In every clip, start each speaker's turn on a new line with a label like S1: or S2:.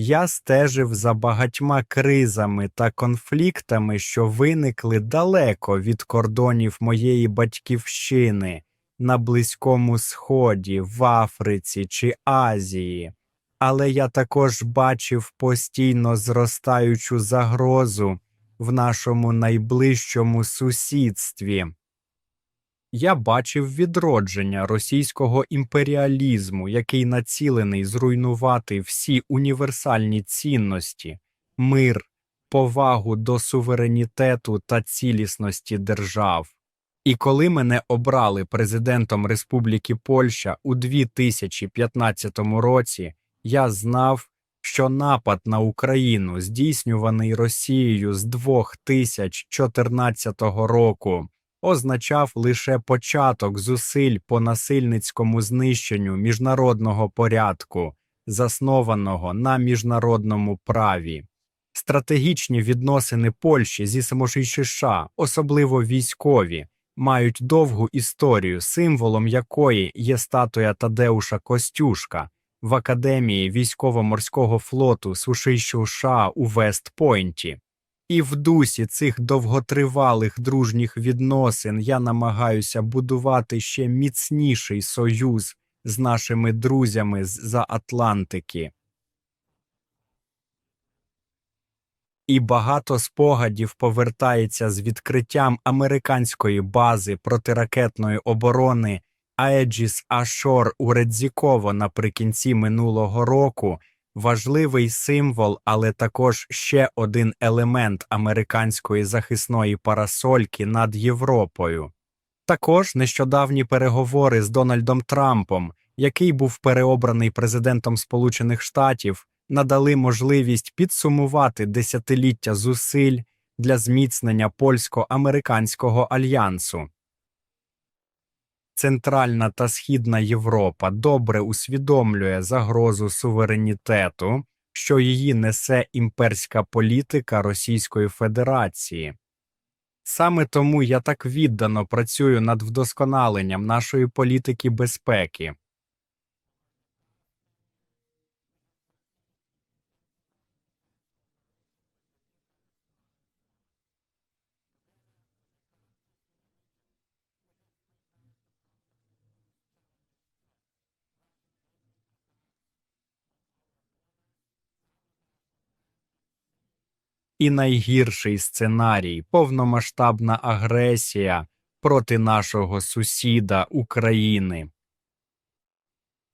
S1: Я стежив за багатьма кризами та конфліктами, що виникли далеко від кордонів моєї батьківщини на Близькому Сході, в Африці чи Азії, але я також бачив постійно зростаючу загрозу в нашому найближчому сусідстві. Я бачив відродження російського імперіалізму, який націлений зруйнувати всі універсальні цінності, мир, повагу до суверенітету та цілісності держав. І коли мене обрали президентом Республіки Польща у 2015 році, я знав, що напад на Україну, здійснюваний Росією з 2014 року, означав лише початок зусиль по насильницькому знищенню міжнародного порядку, заснованого на міжнародному праві. Стратегічні відносини Польщі зі США, особливо військові, мають довгу історію, символом якої є статуя Тадеуша Костюшка в Академії військово-морського флоту США у Вестпойнті. І в дусі цих довготривалих дружніх відносин я намагаюся будувати ще міцніший союз з нашими друзями з-за Атлантики. І багато спогадів повертається з відкриттям американської бази протиракетної оборони Aegis Ashore у Редзіково наприкінці минулого року, важливий символ, але також ще один елемент американської захисної парасольки над Європою. Також нещодавні переговори з Дональдом Трампом, який був переобраний президентом Сполучених Штатів, надали можливість підсумувати десятиліття зусиль для зміцнення польсько-американського альянсу. Центральна та Східна Європа добре усвідомлює загрозу суверенітету, що її несе імперська політика Російської Федерації. Саме тому я так віддано працюю над вдосконаленням нашої політики безпеки. І найгірший сценарій повномасштабна агресія проти нашого сусіда України.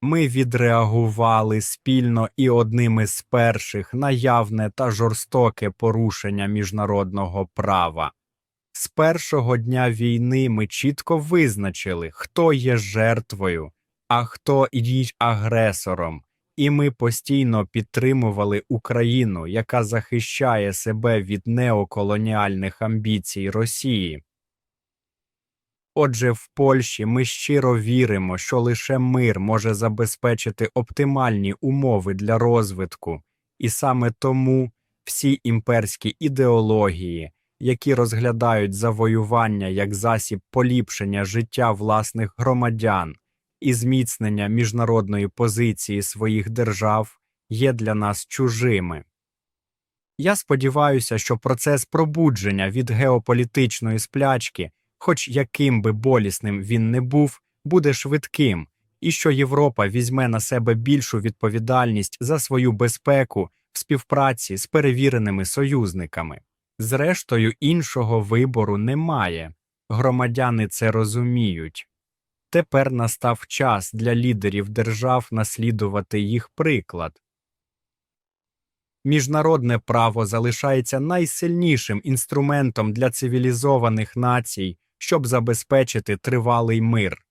S1: Ми відреагували спільно і одним із перших на явне та жорстоке порушення міжнародного права. З першого дня війни ми чітко визначили, хто є жертвою, а хто є агресором, і ми постійно підтримували Україну, яка захищає себе від неоколоніальних амбіцій Росії. Отже, в Польщі ми щиро віримо, що лише мир може забезпечити оптимальні умови для розвитку, і саме тому всі імперські ідеології, які розглядають завоювання як засіб поліпшення життя власних громадян і зміцнення міжнародної позиції своїх держав, є для нас чужими. Я сподіваюся, що процес пробудження від геополітичної сплячки хоч яким би болісним він не був, буде швидким, і що Європа візьме на себе більшу відповідальність за свою безпеку в співпраці з перевіреними союзниками. Зрештою, іншого вибору немає. Громадяни це розуміють. Тепер настав час для лідерів держав наслідувати їх приклад. Міжнародне право залишається найсильнішим інструментом для цивілізованих націй, щоб забезпечити тривалий мир.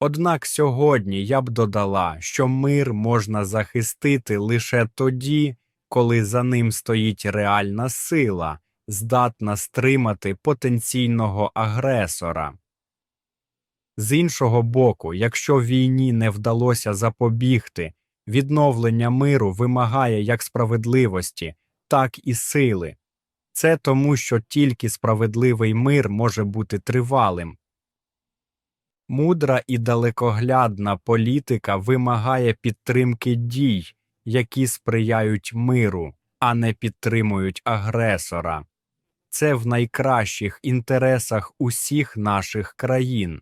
S1: Однак сьогодні я б додала, що мир можна захистити лише тоді, коли за ним стоїть реальна сила, здатна стримати потенційного агресора. З іншого боку, якщо війні не вдалося запобігти, відновлення миру вимагає як справедливості, так і сили. Це тому, що тільки справедливий мир може бути тривалим. Мудра і далекоглядна політика вимагає підтримки дій, які сприяють миру, а не підтримують агресора. Це в найкращих інтересах усіх наших країн.